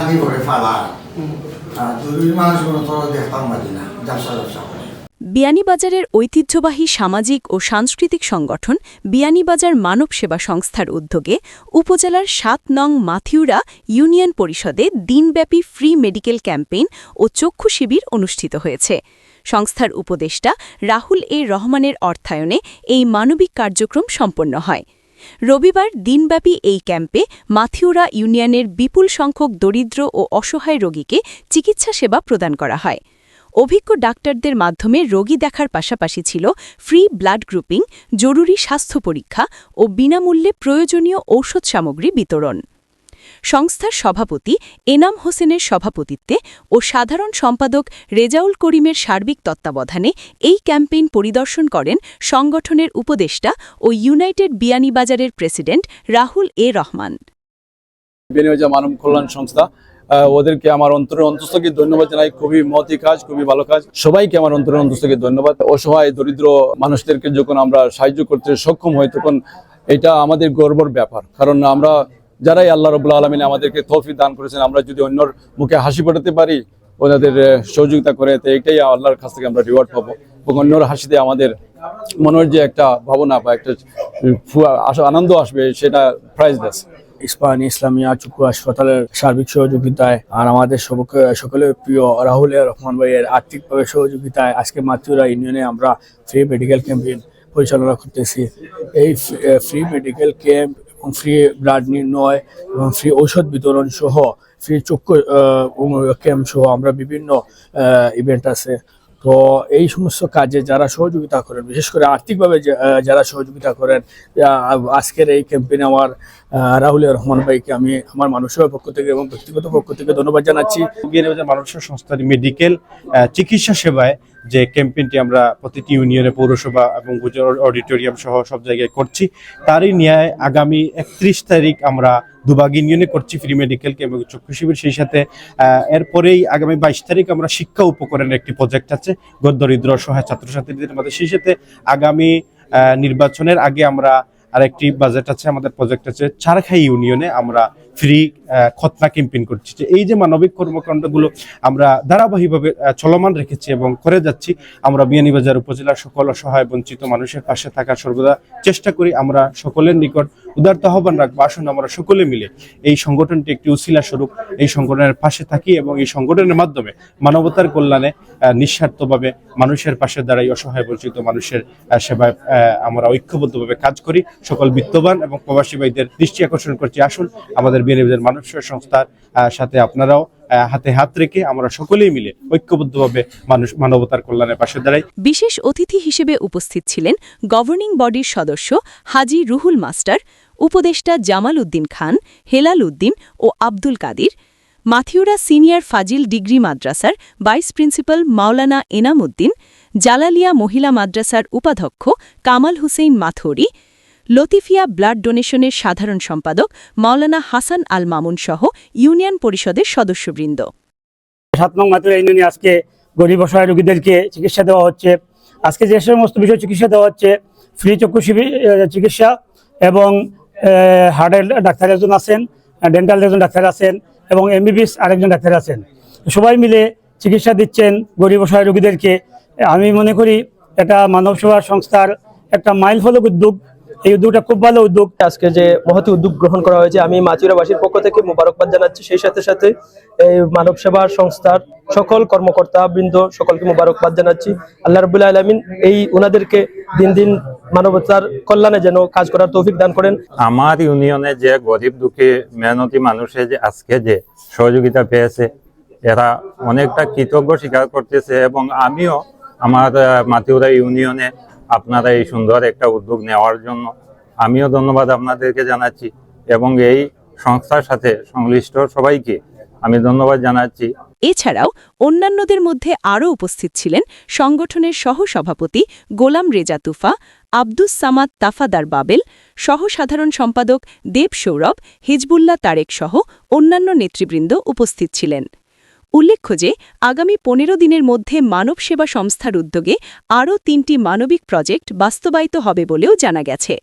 আমি করে। ফালা বিয়ানীবাজারের ঐতিহ্যবাহী সামাজিক ও সাংস্কৃতিক সংগঠন বিয়ানীবাজার মানব সেবা সংস্থার উদ্যোগে উপজেলার সাত নং মাথিউরা ইউনিয়ন পরিষদে দিনব্যাপী ফ্রি মেডিকেল ক্যাম্পেইন ও চক্ষু শিবির অনুষ্ঠিত হয়েছে। সংস্থার উপদেষ্টা রাহুল এ রহমানের অর্থায়নে এই মানবিক কার্যক্রম সম্পন্ন হয়। রবিবার দিনব্যাপী এই ক্যাম্পে মাথিউরা ইউনিয়নের বিপুল সংখ্যক দরিদ্র ও অসহায় রোগীকে চিকিৎসা সেবা প্রদান করা হয়। অভিজ্ঞ ডাক্তারদের মাধ্যমে রোগী দেখার পাশাপাশি ছিল ফ্রি ব্লাড গ্রুপিং, জরুরি স্বাস্থ্য পরীক্ষা ও বিনামূল্যে প্রয়োজনীয় ঔষধ সামগ্রী বিতরণ। সংস্থার সভাপতি এনাম হোসেনের সভাপতিত্বে ও সাধারণ সম্পাদক রেজাউল করিমের সার্বিক তত্ত্বাবধানে এই ক্যাম্পেইন পরিদর্শন করেন সংগঠনের উপদেষ্টা ও ইউনাইটেড বিয়ানীবাজারের প্রেসিডেন্ট রাহুল এ রহমান। কল্যাণ সংস্থা ওদেরকে আমার অন্তরের অন্তস্থকে ধন্যবাদ জানাই। খুবই মহতি কাজ, খুবই ভালো কাজ। সবাইকে আমার অন্তরের অন্তস্থকে ধন্যবাদ। অসহায়, দরিদ্র মানুষদেরকে যখন আমরা সাহায্য করতে সক্ষম হই, তখন এটা আমাদের গর্বর ব্যাপার। কারণ আমরা যারাই আল্লাহ রবুল্লা আলমিনে আমাদেরকে তৌফিক দান করেছেন, আমরা যদি অন্যর মুখে হাসি ফোটাতে পারি, ওনাদের সহযোগিতা করে, তো এটাই আল্লাহর কাছ থেকে আমরা রিওয়ার্ড পাবো। এবং অন্যর হাসিতে আমাদের মনের যে একটা ভাবনা বা একটা আনন্দ আসবে, সেটা প্রাইজ প্রাইজলেস ইস্পাহানি ইসলামিয়া চক্ষু হাসপাতালের সার্বিক সহযোগিতায় আর আমাদের সকলের প্রিয় রাহুল রহমান ভাইয়ের আর্থিকভাবে সহযোগিতায় আজকে মাতৃরা ইউনিয়নে আমরা ফ্রি মেডিকেল ক্যাম্পেইন পরিচালনা করতেছি। এই free medical camp free blood নির্ণয় এবং ফ্রি ঔষধ বিতরণ সহ ফ্রি চক্ষু ক্যাম্প সহ আমরা বিভিন্ন ইভেন্ট আছে। তো এই সমস্ত কাজে যারা সহযোগিতা করেন, বিশেষ করে আর্থিকভাবে যারা সহযোগিতা করেন আজকের এই ক্যাম্পেইনে আমার রাহুল রহমান ভাইকে আমি আমার মানুষের পক্ষ থেকে এবং ব্যক্তিগত পক্ষ থেকে ধন্যবাদ জানাচ্ছি। মানুষের সংস্থার মেডিকেল চিকিৎসা সেবায় যে ক্যাম্পেইনটি আমরা প্রতিটি ইউনিয়নে পৌরসভা এবং অডিটোরিয়াম সহ সব জায়গায় করছি, তারই ন্যায় আগামী একত্রিশ তারিখ আমরা দুবাগ ইউনিয়নে করছি ফ্রি মেডিকেল ক্যাম্প এবং চক্ষু শিবির। সেই সাথে এরপরেই আগামী বাইশ তারিখ আমরা শিক্ষা উপকরণের একটি প্রজেক্ট আছে দরিদ্র সহায় ছাত্রছাত্রীদের মধ্যে সেই সাথে আগামী নির্বাচনের আগে আমরা আরেকটি বাজেট আছে, আমাদের প্রজেক্ট আছে চারখাই ইউনিয়নে আমরা ফ্রি খতনা ক্যাম্পেইন করছি। এই যে মানবিক কর্মকাণ্ডগুলো আমরা ধারাবাহিকভাবে চলমান রেখেছি এবং করে যাচ্ছি, আমরা বিয়ানীবাজার উপজেলার সকল অসহায় বঞ্চিত মানুষের পাশে থাকার সর্বদা চেষ্টা করি আমরা সকলের নিকট উদারত আহ্বান রাখব। আসুন আমরা সকলে মিলে এই সংগঠনটি একটি উশিলা স্বরূপ এই সংগঠনের পাশে থাকি এবং এই সংগঠনের মাধ্যমে মানবতার কল্যাণে নিঃস্বার্থভাবে মানুষের পাশে দাঁড়াই অসহায় বঞ্চিত মানুষের সেবায় আমরা ঐক্যবদ্ধভাবে কাজ করি। সকল বিত্তবান এবং প্রবাসী ভাইদের দৃষ্টি আকর্ষণ করছি। আসুন আমাদের বিয়ানীবাজার মানব সেবা সংস্থার সাথে আপনারাও হাতে হাত রেখে আমরা সকলেই মিলে ঐক্যবদ্ধভাবে মানুষ মানবতার কল্যাণের পাশে দাঁড়াই। বিশেষ অতিথি হিসেবে উপস্থিত ছিলেন গভর্নিং বডির সদস্য হাজি রুহুল মাস্টার, উপদেষ্টা জামাল উদ্দিন খান, হেলাল উদ্দিন ও আব্দুল কাদির, মাথিউরা সিনিয়র ফাজিল ডিগ্রি মাদ্রাসার ভাইস প্রিন্সিপাল মাওলানা এনাম উদ্দিন, জালালিয়া মহিলা মাদ্রাসার উপাধ্যক্ষ কামাল হুসেইন মাথুরি লতিফিয়া ব্লাড ডোনেশনের সাধারণ সম্পাদক মাওলানা হাসান আল মামুন সহ ইউনিয়ন পরিষদের সদস্যবৃন্দ। সাত নং মাত্রা ইউনিয়নে আজকে গরিব অসহায় রোগীদেরকে চিকিৎসা দেওয়া হচ্ছে। আজকে যে সমস্ত বিষয় চিকিৎসা দেওয়া হচ্ছে, ফ্রি চক্ষু শিবির চিকিৎসা এবং হার্টের ডাক্তার একজন আছেন ডেন্টাল একজন ডাক্তার আছেন এবং এমবিবিএস আরেকজন ডাক্তার আছেন। সবাই মিলে চিকিৎসা দিচ্ছেন গরিব অসহায় রোগীদেরকে। আমি মনে করি এটা মানব সেবা সংস্থার একটা মাইল ফলক উদ্যোগ। এই উদ্যোগটা খুব ভালো উদ্যোগ। আজকে যে মহতি উদ্যোগ গ্রহণ করা হয়েছে, আমি মাচিরাবাসীর পক্ষ থেকে মোবারকবাদ জানাচ্ছি। সেই সাথে সাথে এই মানব সেবা সংস্থার সকল কর্মকর্তা বৃন্দ সকলকে মোবারকবাদ জানাচ্ছি। আল্লাহ রবুল্লাহ আলমিন এই ওনাদেরকে দিন দিন মানবতার কল্যাণে যেন কাজ করার তৌফিক দান করেন। আমার ইউনিয়নে যে গরিব দুঃখী, মেহনতি মানুষে যে আজকে যে সহযোগিতা পেয়েছে, এরা অনেকটা কৃতজ্ঞ স্বীকার করতেছে এবং আমিও আমার মাতিউরা ইউনিয়নে আপনারা এই সুন্দর একটা উদ্যোগ নেওয়ার জন্য আমিও ধন্যবাদ আপনাদেরকে জানাচ্ছি এবং এই সংস্থার সাথে সংশ্লিষ্ট সবাইকে আমি ধন্যবাদ জানাচ্ছি। এছাড়াও অন্যান্যদের মধ্যে আরও উপস্থিত ছিলেন সংগঠনের সহ-সভাপতি গোলাম রেজা তুফা, আব্দুস সামাদ তাফাদার বাবেল, সহ-সাধারণ সম্পাদক দেব সৌরভ, হিজবুল্লাহ তারেক সহ অন্যান্য নেতৃবৃন্দ উপস্থিত ছিলেন। উল্লেখ্য যে, আগামী পনেরো দিনের মধ্যে মানব সেবা সংস্থার উদ্যোগে আরও তিনটি মানবিক প্রজেক্ট বাস্তবায়িত হবে বলেও জানা গেছে।